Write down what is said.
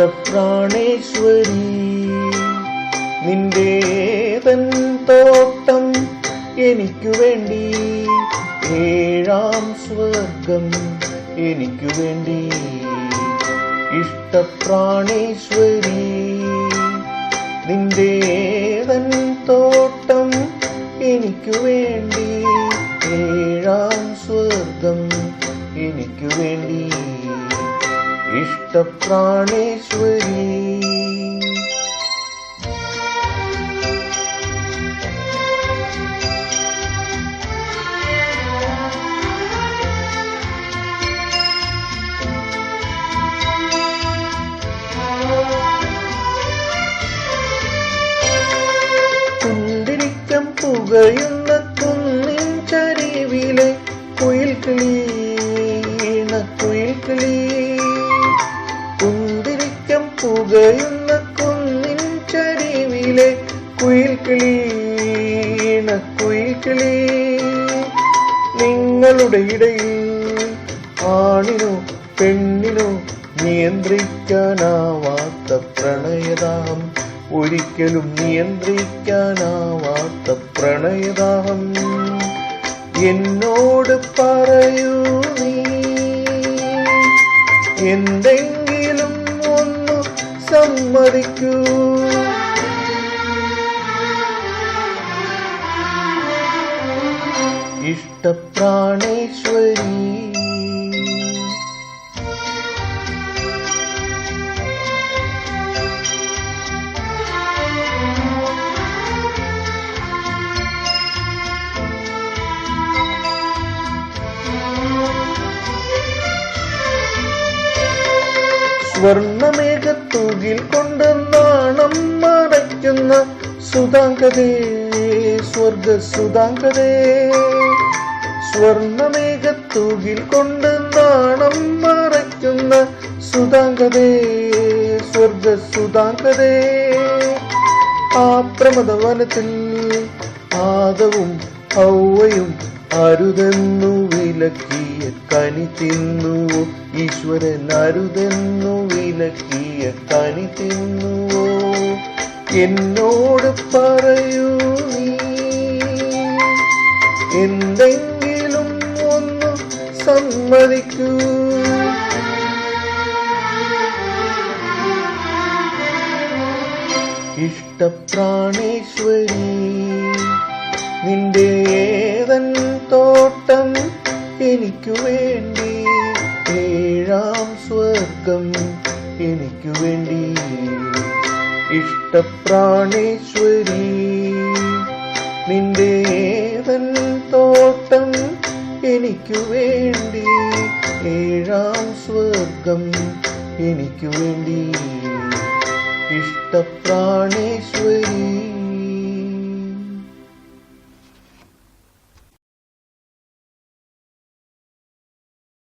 ഇഷ്ടപ്രാണേശ്വരി നിന്റേതൻ തോട്ടം എനിക്കു വേണ്ടി ഏഴാം സ്വർഗം എനിക്കു വേണ്ടി. ഇഷ്ടപ്രാണേശ്വരി നിന്റേതൻ തോട്ടം എനിക്കു വേണ്ടി ഏഴാം സ്വർഗം എനിക്കു വേണ്ടി. ഇഷ്ടപ്രാണേശ്വരി. കുന്തിരിക്കം പുകയുന്ന കുന്നിൻ ചരിവിലെ കുയിൽ കിളി കുയിൽ കിളി. നിങ്ങളുടെ ഇടയിൽ ആണിനോ പെണ്ണിനോ നിയന്ത്രിക്കാനാവാത്ത പ്രണയദാഹം ഒരിക്കലും നിയന്ത്രിക്കാനാവാത്ത പ്രണയദാഹം. എന്നോട് പറയൂ നീ എന്തെങ്കിലും സമ്മതിക്കൂ ഇഷ്ടപ്രാണേശ്വരി സ്വർണമേഘത്തൂകിൽ കൊണ്ട് നാണം മറയ്ക്കുന്ന സുതാങ്കതേ സ്വർഗ സുതാങ്കതേ സ്വർണമേഘത്തൂകിൽ കൊണ്ട് നാണം മറയ്ക്കുന്ന സുതാങ്കതേ സ്വർഗ സുതാങ്കതേ ആ പ്രമദവനത്തിൽ ആദവും ഔവയും അരുതെന്നു വിലക്കിയ കനി തിന്നുവോ ഈശ്വരൻ അരുതെന്നു വിലക്കിയ കനി തിന്നുവോ എന്നോട് പറയൂ നീ എന്തെങ്കിലും ഒന്ന് സമ്മതിക്കൂ. ഇഷ്ടപ്രാണേശ്വരി നിന്റെ ഏതൻ തോട്ടം എനിക്കു വേണ്ടി ഏഴാം സ്വർഗം എനിക്കു വേണ്ടി. ഇഷ്ടപ്രാണേശ്വരി നിന്റെ ഏതൻ തോട്ടം എനിക്കു വേണ്ടി ഏഴാം സ്വർഗം എനിക്കു വേണ്ടി. ഇഷ്ടപ്രാണേശ്വരി